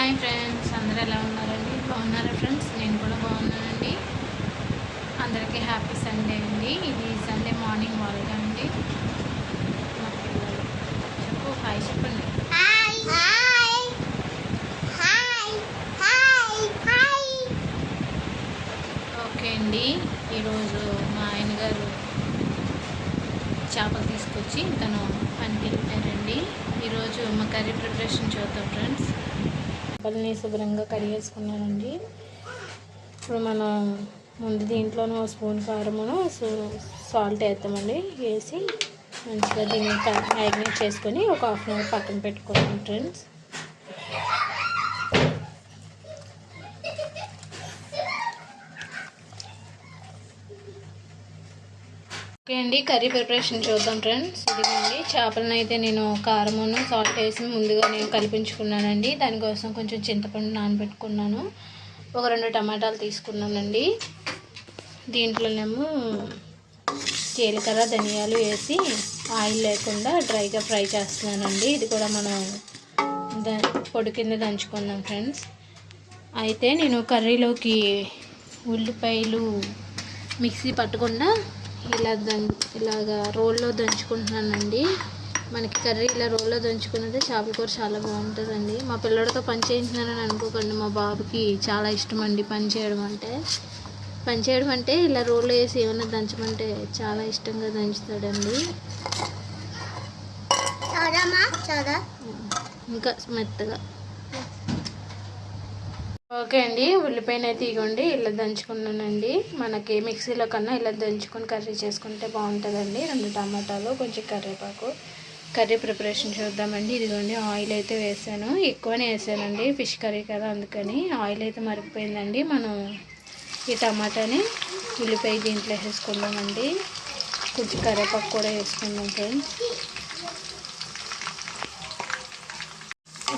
Hi friends అందరూ ఎలా ఉన్నారండి? బాగున్నారా ఫ్రెండ్స్? నేను కూడా బాగున్నానండి. అందరికీ హ్యాపీ సండే అండి. ఇది సండే మార్నింగ్ వాల్గా అండి. మా పిల్లలు. చెప్పు హాయ్ చెప్పండి. ఓకే అండి. ఈరోజు మా ఆయన గారు చేపలు తీసుకొచ్చి తను పనికి వెళ్ళారండి ఈరోజు మా కర్రీ ప్రిపరేషన్ చూద్దాం ఫ్రెండ్స్. చేపలని శుభ్రంగా కడిగేసుకున్నానండి. ఇప్పుడు మనం ముందు దీంట్లోనూ ఒక స్పూన్ కారమును సాల్ట్ వేస్తామండి వేసి మంచిగా దీన్ని మ్యాగ్నేట్ చేసుకొని ఒక హాఫ్ అన్ అవర్ పక్కన పెట్టుకోండి ఫ్రెండ్స్. ఓకే అండి కర్రీ ప్రిపరేషన్ చూద్దాం ఫ్రెండ్స్. ఇదిగోండి చేపలను అయితే నేను కారమును సాల్ట్ వేసి ముందుగా నేను కలిపించుకున్నానండి. దానికోసం కొంచెం చింతపండు నానబెట్టుకున్నాను. ఒక రెండు టమాటాలు తీసుకున్నానండి. దీంట్లోనేమో జీలకర్ర ధనియాలు వేసి ఆయిల్ లేకుండా డ్రైగా ఫ్రై చేస్తున్నానండి. ఇది కూడా మనం ద పొడి కింద దంచుకున్నాం ఫ్రెండ్స్. అయితే నేను కర్రీలోకి ఉల్లిపాయలు మిక్సీ పట్టకుండా ఇలా దం ఇలాగా రోల్లో దంచుకుంటున్నానండి. మనకి కర్రీ ఇలా రోల్లో దంచుకున్నది చేపల కూర చాలా బాగుంటుందండి. మా పిల్లడితో పని చేయించినానని అనుకోకండి. మా బాబుకి చాలా ఇష్టం అండి పని చేయడం అంటే. పని చేయడం అంటే ఇలా రోల్లో వేసి ఏమైనా దంచమంటే చాలా ఇష్టంగా దంచుతాడండి. ఇంకా మెత్తగా. ఓకే అండి. ఉల్లిపాయన అయితే ఇగోండి. ఇలా దంచుకున్నానండి. మనకి మిక్సీలో కన్నా ఇలా దంచుకొని కర్రీ చేసుకుంటే బాగుంటుందండి. రెండు టమాటాలు కొంచెం కరివేపాకు. కర్రీ ప్రిపరేషన్ చూద్దామండి. ఇదిగోండి ఆయిల్ అయితే వేసాను. ఎక్కువనే వేసానండి ఫిష్ కర్రీ కదా అందుకని ఆయిల్ అయితే మరిగిపోయిందండి. మనం ఈ టమాటాని ఉల్లిపాయ దీంట్లో వేసుకుందామండి కొంచెం కరివేపాకు కూడా వేసుకుందాం ఫ్రెండ్స్.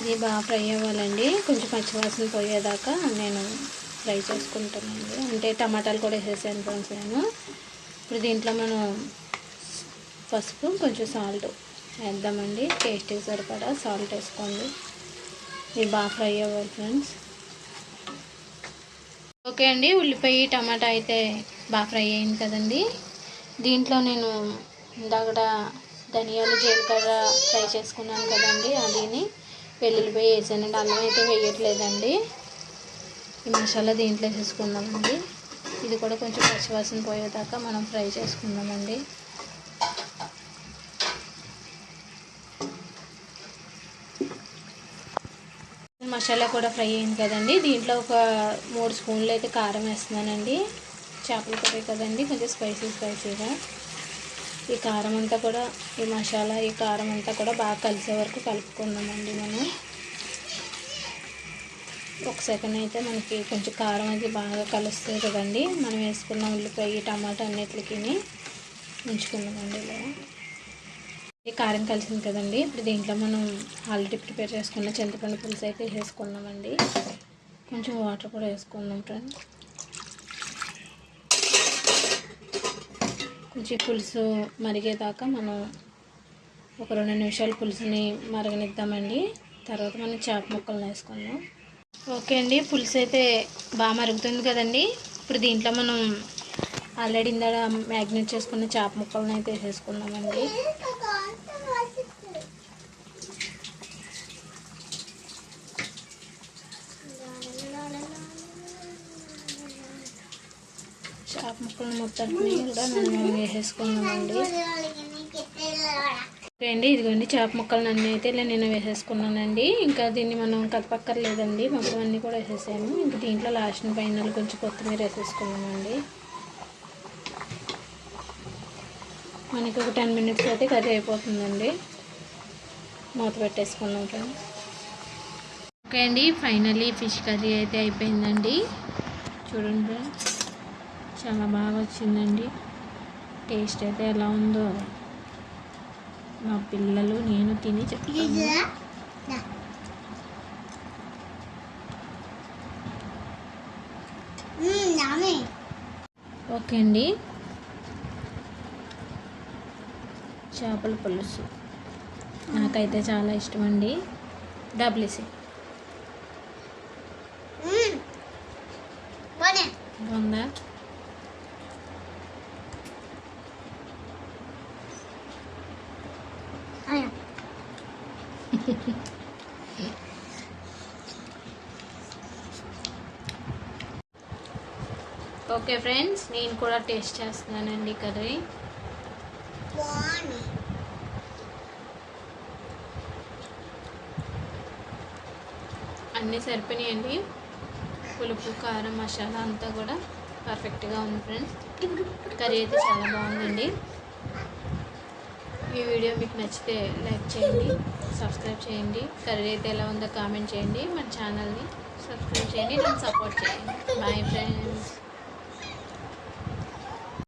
అది బాగా ఫ్రై అవ్వాలండి. కొంచెం పచ్చివాసన పోయేదాకా నేను ఫ్రై చేసుకుంటానండి. అంటే టమాటాలు కూడా వేసేసాను ఫ్రెండ్స్ నేను. ఇప్పుడు దీంట్లో మనం పసుపు కొంచెం సాల్ట్ వేద్దామండి. టేస్ట్కి సరిపడా సాల్ట్ వేసుకోండి. ఇది బాగా ఫ్రై అవ్వాలి ఫ్రెండ్స్. ఓకే అండి. ఉల్లిపాయ టమాటా అయితే బాగా ఫ్రై అయింది కదండి. దీంట్లో నేను ఇందాక ధనియాలు జీలకర్ర ఫ్రై చేసుకున్నాను కదండి. అదిని వెల్లుల్లిపాయ వేసానండి అల్లం అయితే వేయట్లేదండి. ఈ మసాలా దీంట్లో వేసేసుకుందామండి. ఇది కూడా కొంచెం పచ్చివాసన పోయేదాకా మనం ఫ్రై చేసుకుందామండి. మసాలా కూడా ఫ్రై అయింది కదండి. దీంట్లో ఒక మూడు స్పూన్లు అయితే కారం వేస్తున్నానండి. చేపల కర్రీ కదండి. కొంచెం స్పైసీ స్పైసీగా. ఈ కారం అంతా కూడా ఈ మసాలా ఈ కారం అంతా కూడా బాగా కలిసే వరకు కలుపుకుందామండి మనం. ఒక సెకండ్ అయితే మనకి కొంచెం కారం అది బాగా కలుస్తుంది కదండి. మనం వేసుకున్న ఉల్లిపాయ టమాటా అన్నిటికి ఉంచుకుందామండి ఇలా. ఈ కారం కలిసింది కదండి. ఇప్పుడు దీంట్లో మనం ఆల్రెడీ ప్రిపేర్ చేసుకున్న చింతపండు పులుసు అయితే వేసుకున్నామండి కొంచెం వాటర్ కూడా వేసుకుందాం ఫ్రెండ్స్. కొంచెం పులుసు మరిగేదాకా మనం ఒక రెండు నిమిషాలు పులుసుని మరగనిద్దామండి. తర్వాత మనం చేప ముక్కలను వేసుకుందాం. ఓకే అండి పులుసు అయితే బాగా మరుగుతుంది కదండి. ఇప్పుడు దీంట్లో మనం ఆల్రెడీ ఇందాక మ్యాగ్నేట్ చేసుకున్న చేప ముక్కలను అయితే వేసేసుకుందామండి. చేప ముక్కలను మొత్తాన్ని కూడా మనం వేసేసుకున్నామండి. ఓకే అండి ఇదిగోండి చేప ముక్కలను అన్నీ అయితే ఇలా నేను వేసేసుకున్నానండి. ఇంకా దీన్ని మనం కలపక్కర్లేదండి మొత్తం అన్నీ కూడా వేసేసాము. ఇంకా దీంట్లో లాస్ట్ పైన కొంచెం కొత్తిమీర వేసేసుకున్నామండి. మనకి ఒక టెన్ మినిట్స్ అయితే కర్రీ అయిపోతుందండి. మూత పెట్టేసుకున్నాం ఫ్రెండ్స్. ఓకే అండి ఫైనలీ ఫిష్ కర్రీ అయితే అయిపోయిందండి. చూడండి ఫ్రెండ్స్. చాలా బాగా వచ్చిందండి. టేస్ట్ అయితే ఎలా ఉందో మా పిల్లలు నేను తిని చెప్తాను. ఓకే అండి. చేపల పులుసు. నాకైతే చాలా ఇష్టం అండి డబ్ల్యూసీ బాగుందా? ఓకే ఫ్రెండ్స్ నేను కూడా టేస్ట్ చేస్తున్నానండి కర్రీ. అన్నీ సరిపోయినాయండి. పులుపు కారం మసాలా అంతా కూడా పర్ఫెక్ట్గా ఉంది ఫ్రెండ్స్ కర్రీ అయితే చాలా బాగుందండి. ఈ వీడియో మీకు నచ్చితే లైక్ చేయండి సబ్స్క్రైబ్ చేయండి. కర్రీ అయితే ఎలా ఉందో కామెంట్ చేయండి. మన ఛానల్ని సబ్స్క్రైబ్ చేయండి నన్ను సపోర్ట్ చేయండి. Bye friends